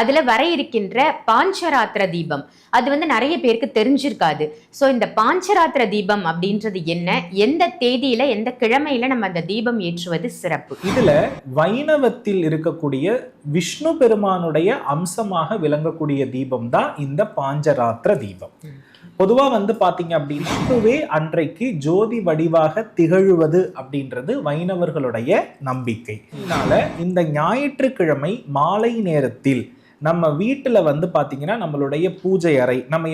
அதுல வர இருக்கின்ற பாஞ்சராத்திர தீபம். அது வந்து நிறைய பேருக்கு தெரிஞ்சிருக்காது. ஸோ இந்த பாஞ்சராத்திர தீபம் அப்படின்றது என்ன? எந்த தேதியில எந்த கிழமையில நம்ம அந்த தீபம் ஏற்றுவது சிறப்பு? இதுல வைணவத்தில் இருக்கக்கூடிய விஷ்ணு பெருமானுடைய அம்சமாக விளங்கக்கூடிய தீபம் தான் இந்த பாஞ்சராத்திர தீபம். பொதுவா வந்து பாத்தீங்க அப்படின்னா விஷ்ணுவே அன்றைக்கு ஜோதி வடிவாக திகழுவது அப்படின்றது வைணவர்களுடைய நம்பிக்கை. அதனால இந்த ஞாயிற்றுக்கிழமை மாலை நேரத்தில் நம்ம வீட்டுல வந்து பாத்தீங்கன்னா நம்மளுடைய பூஜை அறை. நம்ம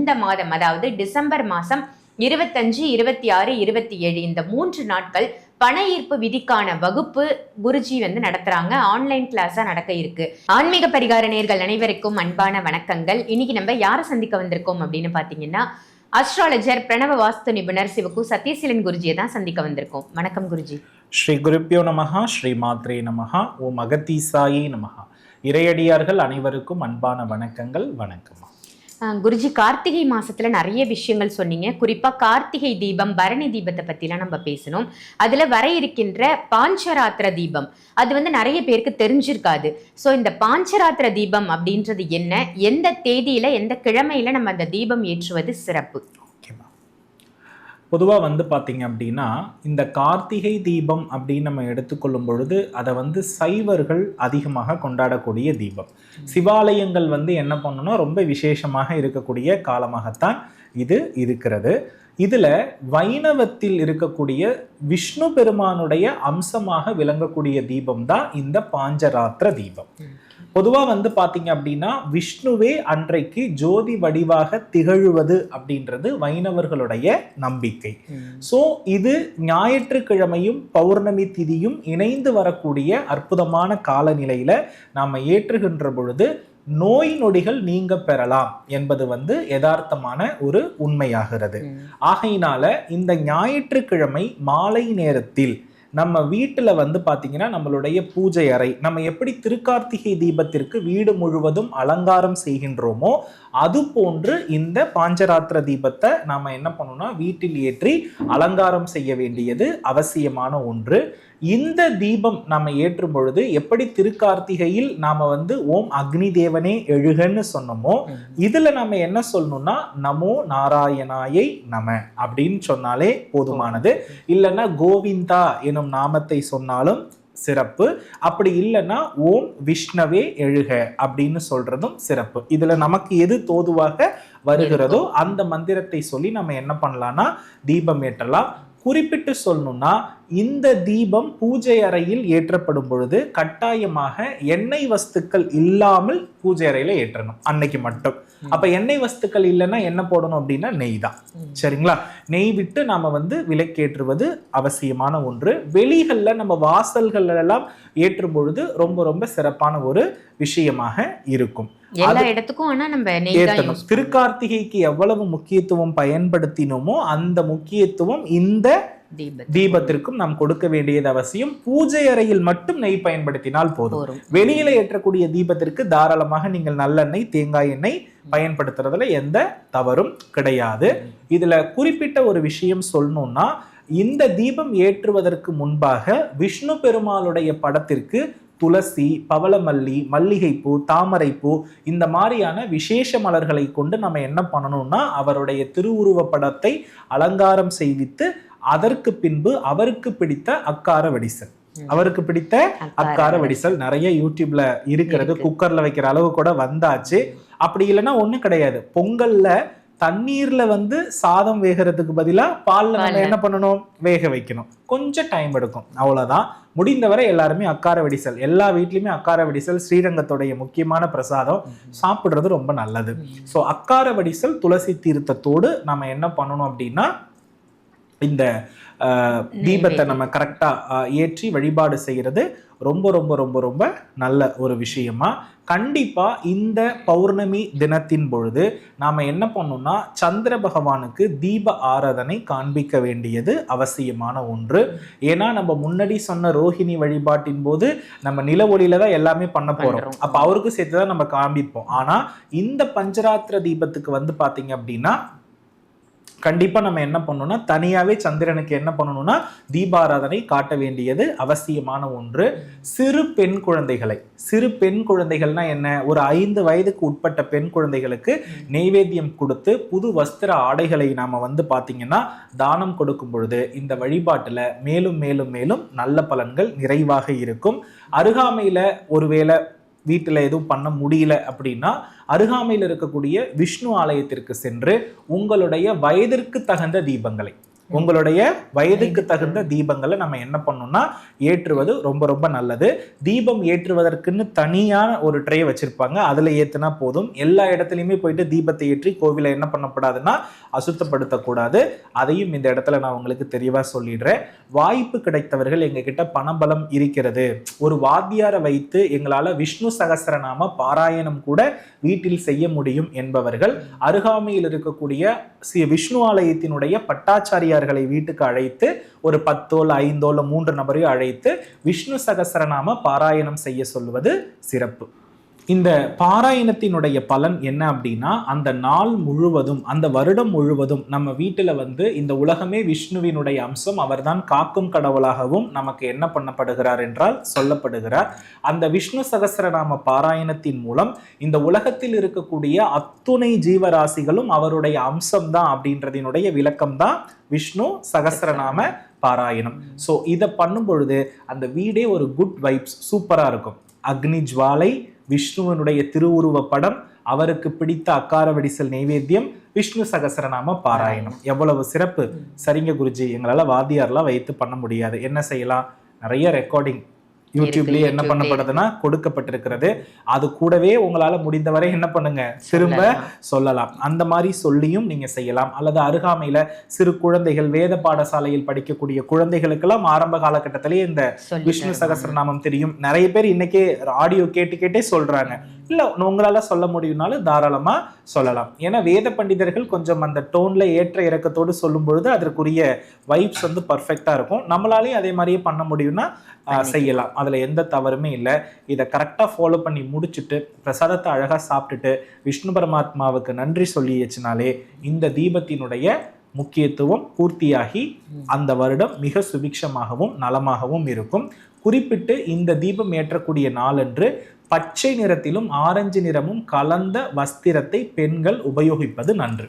இந்த மாதம் அதாவது டிசம்பர் மாசம் இருபத்தஞ்சு இருபத்தி ஆறு இருபத்தி ஏழு இந்த மூன்று நாட்கள் பண ஈர்ப்பு விதிக்கான வகுப்பு குருஜி வந்து நடத்துறாங்க. ஆன்லைன் கிளாஸா நடக்க இருக்கு. ஆன்மீக பரிகார நேர்கள் அனைவருக்கும் அன்பான வணக்கங்கள். இன்னைக்கு நம்ம யாரை சந்திக்க வந்திருக்கோம் அப்படின்னு பாத்தீங்கன்னா அஸ்ட்ராலஜர் பிரணவ வாஸ்து நிபுணர் சிவகு சத்யசீலன் குருஜியை தான் சந்திக்க வந்திருக்கோம். வணக்கம் குருஜி. ஸ்ரீ குருப்பியோ நமஹா ஸ்ரீ மாத்ரே நமஹா ஓம் அகத்தீசாயே நமஹா. இறையடியார்கள் அனைவருக்கும் அன்பான வணக்கங்கள் வணக்கம் குருஜி கார்த்திகை மாசத்துல நிறைய விஷயங்கள் சொன்னீங்க. குறிப்பா கார்த்திகை தீபம் பரணி தீபத்தை பத்திலாம் நம்ம பேசணும். அதுல வர இருக்கின்ற பாஞ்சராத்திர தீபம் அது வந்து நிறைய பேருக்கு தெரிஞ்சிருக்காது. ஸோ இந்த பாஞ்சராத்திர தீபம் அப்படின்றது என்ன? எந்த தேதியில எந்த கிழமையில நம்ம அந்த தீபம் ஏற்றுவது சிறப்பு? பொதுவாக வந்து பார்த்தீங்க அப்படின்னா இந்த கார்த்திகை தீபம் அப்படின்னு நம்ம எடுத்துக்கொள்ளும் பொழுது அதை வந்து சைவர்கள் அதிகமாக கொண்டாடக்கூடிய தீபம். சிவாலயங்கள் வந்து என்ன பண்ணணும்னா ரொம்ப விசேஷமாக இருக்கக்கூடிய காலமாகத்தான் இது இருக்கிறது. இதில் வைணவத்தில் இருக்கக்கூடிய விஷ்ணு பெருமானுடைய அம்சமாக விளங்கக்கூடிய தீபம் தான் இந்த பாஞ்சராத்திர தீபம். பொதுவா வந்து பாத்தீங்க அப்படின்னா விஷ்ணுவே அன்றைக்கு ஜோதி வடிவாக திகழுவது அப்படின்றது வைணவர்களுடைய நம்பிக்கை. சோ இது ஞாயிற்றுக்கிழமையும் பௌர்ணமி திதியும் இணைந்து வரக்கூடிய அற்புதமான காலநிலையில நாம ஏற்றுகின்ற பொழுது நோய் நொடிகள் நீங்க பெறலாம் என்பது வந்து யதார்த்தமான ஒரு உண்மையாகிறது. ஆகையினால இந்த ஞாயிற்றுக்கிழமை மாலை நேரத்தில் நம்ம வீட்டில் வந்து பார்த்திங்கன்னா நம்மளுடைய பூஜை அறை நம்ம எப்படி திருக்கார்த்திகை தீபத்திற்கு வீடு முழுவதும் அலங்காரம் செய்கின்றோமோ அது போன்று இந்த பாஞ்சராத்திர தீபத்தை நாம என்ன பண்ணணும்னா வீட்டில் ஏற்றி அலங்காரம் செய்ய வேண்டியது அவசியமான ஒன்று. இந்த தீபம் நாம ஏற்றும் பொழுது எப்படி திருக்கார்த்திகையில் நாம வந்து ஓம் அக்னி தேவனே எழுகன்னு சொன்னோமோ இதுல நம்ம என்ன சொல்லணும்னா நமோ நாராயணாயை நம அப்படின்னு சொன்னாலே போதுமானது. இல்லைன்னா கோவிந்தா எனும் நாமத்தை சொன்னாலும் சிறப்பு. அப்படி இல்லைன்னா ஓம் விஷ்ணவே எழுக அப்படின்னு சொல்றதும் சிறப்பு. இதுல நமக்கு எது தோதுவாக வருகிறதோ அந்த மந்திரத்தை சொல்லி நம்ம என்ன பண்ணலாம்னா தீபம் ஏற்றலாம். குறிப்பிட்டு சொல்லணும்னா இந்த தீபம் பூஜை அறையில் ஏற்றப்படும் பொழுது கட்டாயமாக எண்ணெய் வஸ்துக்கள் இல்லாமல் பூஜை அறையில ஏற்றணும் அன்னைக்கு மட்டும். அப்ப எண்ணெய் வஸ்துக்கள் இல்லைன்னா என்ன போடணும் அப்படின்னா நெய் தான். சரிங்களா? நெய் விட்டு நாம வந்து விளக்கேற்றுவது அவசியமான ஒன்று. வெளிகள்ல நம்ம வாசல்கள் எல்லாம் ஏற்றும் பொழுது ரொம்ப ரொம்ப சிறப்பான ஒரு விஷயமாக இருக்கும். எல்லா இடத்துக்கும் ஆனா நம்ம ஏற்றணும் திருக்கார்த்திகைக்கு எவ்வளவு முக்கியத்துவம் பயன்படுத்தினோமோ அந்த முக்கியத்துவம் இந்த தீபத்திற்கும் நாம் கொடுக்க வேண்டியது அவசியம். பூஜை அறையில் மட்டும் நெய் பயன்படுத்தினால் போதும். வெளியில ஏற்றக்கூடிய தீபத்திற்கு தாராளமாக நீங்கள் நல்லெண்ணெய் தேங்காய் எண்ணெய் பயன்படுத்துறதுல எந்த தவறும் கிடையாது. இதுல குறிப்பிட்ட ஒரு விஷயம் சொல்லணும்னா இந்த தீபம் ஏற்றுவதற்கு முன்பாக விஷ்ணு பெருமாளுடைய படத்திற்கு துளசி பவளமல்லி மல்லிகைப்பூ தாமரைப்பூ இந்த மாதிரியான விசேஷ மலர்களை கொண்டு நம்ம என்ன பண்ணணும்னா அவருடைய திருவுருவ படத்தை அலங்காரம் செய்வித்து அதற்கு பின்பு அவருக்கு பிடித்த அக்கார வடிசல். அவருக்கு பிடித்த அக்கார வடிசல். நிறைய யூடியூப்ல இருக்கிறது இருக்கு. குக்கர்ல வைக்கிற அளவு கூட வந்தாச்சு. அப்படி இல்லைன்னா ஒண்ணும் கிடையாது. பொங்கல்ல தண்ணீர்ல வந்து சாதம் வேகிறதுக்கு பதிலா பால்ல நம்ம. என்ன பண்ணணும்? வேக வைக்கணும். கொஞ்சம் டைம் எடுக்கும். அவ்வளவுதான். முடிந்தவரை எல்லாருமே அக்கார வடிசல் எல்லா வீட்லயுமே அக்கார வடிசல் ஸ்ரீரங்கத்துடைய முக்கியமான பிரசாதம் சாப்பிடுறது ரொம்ப நல்லது. ஸோ அக்கார வடிசல் துளசி தீர்த்தத்தோடு நம்ம என்ன பண்ணணும் அப்படின்னா இந்த தீபத்தை நம்ம கரெக்டா ஏற்றி வழிபாடு செய்யறது ரொம்ப ரொம்ப ரொம்ப ரொம்ப நல்ல ஒரு விஷயமா. கண்டிப்பா இந்த பௌர்ணமி தினத்தின் பொழுது நாம என்ன பண்ணணும்னா சந்திர பகவானுக்கு தீப ஆராதனை காண்பிக்க வேண்டியது அவசியமான ஒன்று. ஏன்னா நம்ம முன்னாடி சொன்ன ரோஹிணி வழிபாட்டின் போது நம்ம நில ஒளியில தான் எல்லாமே பண்ண பண்றோம். அப்ப அவருக்கு சேர்த்து தான் நம்ம காண்பிப்போம். ஆனா இந்த பஞ்சராத்திர தீபத்துக்கு வந்து பாத்தீங்க அப்படின்னா கண்டிப்பாக நம்ம என்ன பண்ணணும்னா தனியாகவே சந்திரனுக்கு என்ன பண்ணணும்னா தீபாராதனை காட்ட வேண்டியது அவசியமான ஒன்று. சிறு பெண் குழந்தைகளை. சிறு பெண் குழந்தைகள்னா என்ன? ஒரு ஐந்து வயதுக்கு உட்பட்ட பெண் குழந்தைகளுக்கு நெய்வேத்தியம் கொடுத்து புது வஸ்திர ஆடைகளை நாம் வந்து பார்த்திங்கன்னா தானம் கொடுக்கும் பொழுது இந்த வழிபாட்டில் மேலும் மேலும் மேலும் நல்ல பலன்கள் நிறைவாக இருக்கும். அருகாமையில் ஒருவேளை வீட்டில் எதுவும் பண்ண முடியல அப்படின்னா அருகாமையில் இருக்கக்கூடிய விஷ்ணு ஆலயத்திற்கு சென்று உங்களுடைய வயதிற்கு தகுந்த தீபங்களை உங்களுடைய வயதுக்கு தகுந்த தீபங்களை நம்ம என்ன பண்ணணும்னா ஏற்றுவது ரொம்ப ரொம்ப நல்லது. தீபம் ஏற்றுவதற்குன்னு தனியான ஒரு ட்ரே வச்சிருப்பாங்க. அதுல ஏத்துனா போதும். எல்லா இடத்துலையுமே போயிட்டு தீபத்தை ஏற்றி கோவிலை என்ன பண்ணக்கூடாதுன்னா அசுத்தப்படுத்தக்கூடாது. அதையும் இந்த இடத்துல நான் உங்களுக்கு தெளிவா சொல்லிடுறேன். வாய்ப்பு கிடைத்தவர்கள் எங்ககிட்ட பணபலம் இருக்கிறது. ஒரு வாத்தியாரை வைத்து எங்களால விஷ்ணு சகசரநாம பாராயணம் கூட வீட்டில் செய்ய முடியும் என்பவர்கள் அருகாமையில் இருக்கக்கூடிய ஸ்ரீ விஷ்ணு ஆலயத்தினுடைய பட்டாச்சாரியார் பக்தர்களை வீட்டுக்கு அழைத்து ஒரு பத்தோ இல்ல ஐந்தோ மூன்று நபரையும் அழைத்து விஷ்ணு சகசரநாம பாராயணம் செய்ய சொல்வது சிறப்பு. இந்த பாராயணத்தினுடைய பலன் என்ன அப்படின்னா அந்த நாள் முழுவதும் அந்த வருடம் முழுவதும் நம்ம வீட்டில் வந்து இந்த உலகமே விஷ்ணுவினுடைய அம்சம் அவர்தான் காக்கும் கடவுளாகவும் நமக்கு என்ன பண்ணப்படுகிறார் என்றால் சொல்லப்படுகிறார். அந்த விஷ்ணு சகஸ்ரநாம பாராயணத்தின் மூலம் இந்த உலகத்தில் இருக்கக்கூடிய அத்துணை ஜீவராசிகளும் அவருடைய அம்சம்தான் அப்படின்றதினுடைய விளக்கம் தான் விஷ்ணு சகஸ்ரநாம பாராயணம். ஸோ இதை பண்ணும் பொழுது அந்த வீடே ஒரு குட் வைப்ஸ் சூப்பராக இருக்கும். அக்னி ஜுவாலை விஷ்ணுவனுடைய திருவுருவ படம் அவருக்கு பிடித்த அக்கார வெடிசல் நைவேத்தியம் விஷ்ணு சகசரநாம பாராயணம். எவ்வளவு சிறப்பு. சரிங்க குருஜி எங்களால் வாத்தியார்லாம் வைத்து பண்ண முடியாது. என்ன செய்யலாம்? நிறைய ரெக்கார்டிங் யூடியூப்லயே என்ன. பண்ணப்படுதுன்னா கொடுக்கப்பட்டிருக்கிறது அது கூடவே உங்களால முடிந்தவரை என்ன பண்ணுங்க திரும்ப சொல்லலாம். அந்த மாதிரி சொல்லியும் நீங்க செய்யலாம் அல்லது அருகாமையில சிறு குழந்தைகள் வேத பாடசாலையில் படிக்கக்கூடிய குழந்தைகளுக்கெல்லாம் ஆரம்ப காலகட்டத்திலேயே இந்த விஷ்ணு தருவாங்க. சகஸ்ரநாமம் தெரியும் நிறைய பேர் இன்னைக்கே ஆடியோ கேட்டு கேட்டே சொல்றாங்க இல்ல உங்களால சொல்ல முடியும்னாலும் தாராளமா சொல்லலாம். ஏன்னா வேத பண்டிதர்கள் கொஞ்சம் அந்த டோன்ல ஏற்ற இறக்கத்தோடு சொல்லும் பொழுது அதற்குரிய வைப்ஸ் வந்து பர்ஃபெக்டா இருக்கும். நம்மளாலையும் அதே மாதிரியே பண்ண முடியும்னா செய்யலாம். அதுல எந்த தவறுமே இல்லை. இதை கரெக்டா ஃபாலோ பண்ணி முடிச்சுட்டு பிரசாதத்தை அழகா சாப்பிட்டுட்டு விஷ்ணு பரமாத்மாவுக்கு நன்றி சொல்லியாச்சுனாலே இந்த தீபத்தினுடைய முக்கியத்துவம் பூர்த்தியாகி அந்த வருடம் மிக சுபிக்ஷமாகவும் நலமாகவும் இருக்கும். குறிப்பிட்டு இந்த தீபம் ஏற்றக்கூடிய நாளன்று பச்சை நிறத்திலும் ஆரஞ்சு நிறமும் கலந்த வஸ்திரத்தை பெண்கள் உபயோகிப்பது நன்று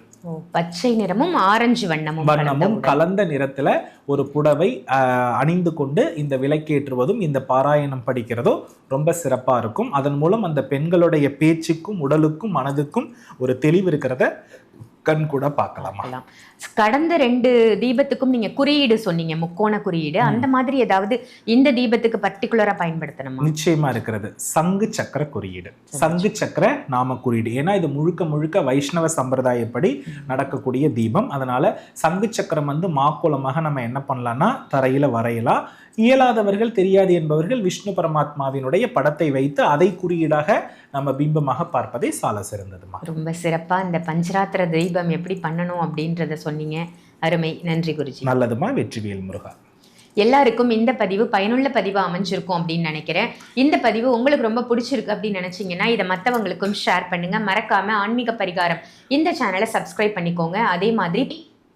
பச்சை நிறமும் ஆரஞ்சு வண்ணமும் வண்ணமும். கலந்த நிறத்துல ஒரு புடவை அணிந்து கொண்டு இந்த விளக்கேற்றுவதும் இந்த பாராயணம் படிக்கிறதும் ரொம்ப சிறப்பா இருக்கும் அதன் மூலம் அந்த பெண்களுடைய பேச்சுக்கும் உடலுக்கும் மனதுக்கும் ஒரு தெளிவு இருக்கிறத கண் கூட பார்க்கலாமா. கடந்த ரெண்டு தீபத்துக்கும் நீங்க குறியீடு சொன்னீங்க முக்கோண குறியீடு. அந்த மாதிரி ஏதாவது இந்த தீபத்துக்கு பர்டிகுலரா பயன்படுத்தணுமா? நிச்சயமா இருக்கிறது. சங்கு சக்கர குறியீடு. சங்கு சக்கர நாம குறியீடு. ஏன்னா இது முழுக்க முழுக்க வைஷ்ணவ சம்பிரதாயப்படி நடக்கக்கூடிய தீபம். அதனால சங்கு சக்கரம் வந்து மாக்கோலமாக நம்ம என்ன பண்ணலாம்னா தரையில வரையலாம் இயலாதவர்கள் தெரியாது என்பவர்கள் விஷ்ணு பரமாத்மாவினுடைய படத்தை வைத்து அதை குறியீடாக நம்ம பிம்பமாக பார்ப்பதே சால சிறந்ததுமா. ரொம்ப சிறப்பா இந்த பஞ்சராத்திர தீபம் எப்படி பண்ணணும் அப்படின்றத சொன்னீங்க. அருமை. நன்றி குருஜி. நல்லதுமா? வெற்றிவேல் முருகா. எல்லாருக்கும் இந்த பதிவு பயனுள்ள பதிவா அமைஞ்சிருக்கும் அப்படின்னு நினைக்கிறேன். இந்த பதிவு உங்களுக்கு ரொம்ப பிடிச்சிருக்கு அப்படின்னு நினைச்சீங்கன்னா இதை மற்றவங்களுக்கும் ஷேர் பண்ணுங்க. மறக்காம ஆன்மீக பரிகாரம் இந்த சேனலை சப்ஸ்கிரைப் பண்ணிக்கோங்க. அதே மாதிரி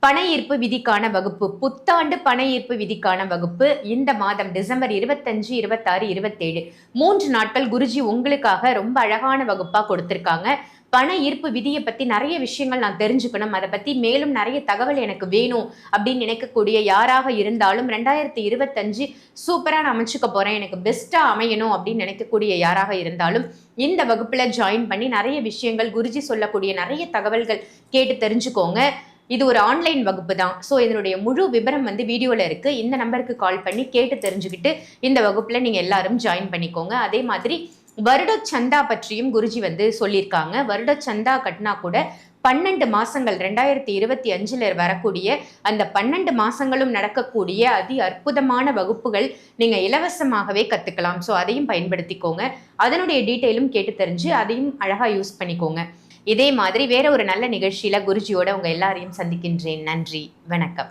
பண ஈர்ப்பு விதிக்கான வகுப்பு புத்தாண்டு பண ஈர்ப்பு விதிக்கான வகுப்பு இந்த மாதம் டிசம்பர் இருபத்தஞ்சு இருபத்தாறு இருபத்தேழு மூன்று நாட்கள் குருஜி உங்களுக்காக ரொம்ப அழகான வகுப்பா கொடுத்திருக்காங்க. பண ஈர்ப்பு விதியை பத்தி நிறைய விஷயங்கள் நான் தெரிஞ்சுக்கணும். அதை பத்தி மேலும் நிறைய தகவல் எனக்கு வேணும் அப்படின்னு நினைக்கக்கூடிய யாராக இருந்தாலும் ரெண்டாயிரத்தி இருபத்தஞ்சு சூப்பரா நான் அமைச்சுக்க போறேன். எனக்கு பெஸ்டா அமையணும் அப்படின்னு நினைக்கக்கூடிய யாராக இருந்தாலும் இந்த வகுப்புல ஜாயின் பண்ணி நிறைய விஷயங்கள் குருஜி சொல்லக்கூடிய நிறைய தகவல்கள் கேட்டு தெரிஞ்சுக்கோங்க. இது ஒரு ஆன்லைன் வகுப்பு தான். ஸோ இதனுடைய முழு விவரம் வந்து வீடியோவில் இருக்கு. இந்த நம்பருக்கு கால் பண்ணி கேட்டு தெரிஞ்சுக்கிட்டு இந்த வகுப்புல நீங்க எல்லாரும் ஜாயின் பண்ணிக்கோங்க. அதே மாதிரி வருட சந்தா பற்றியும் குருஜி வந்து சொல்லியிருக்காங்க. வருட சந்தா கட்டினா கூட பன்னெண்டு மாசங்கள் ரெண்டாயிரத்தி இருபத்தி அஞ்சுல வரக்கூடிய அந்த பன்னெண்டு மாசங்களும் நடக்கக்கூடிய அதி அற்புதமான வகுப்புகள் நீங்க இலவசமாகவே கத்துக்கலாம். ஸோ அதையும் பயன்படுத்திக்கோங்க. அதனுடைய டீட்டெயிலும் கேட்டு தெரிஞ்சு அதையும் அழகா யூஸ் பண்ணிக்கோங்க. இதே மாதிரி வேற ஒரு நல்ல நிகழ்ச்சியில குருஜியோட உங்க எல்லாரையும் சந்திக்கின்றேன். நன்றி. வணக்கம்.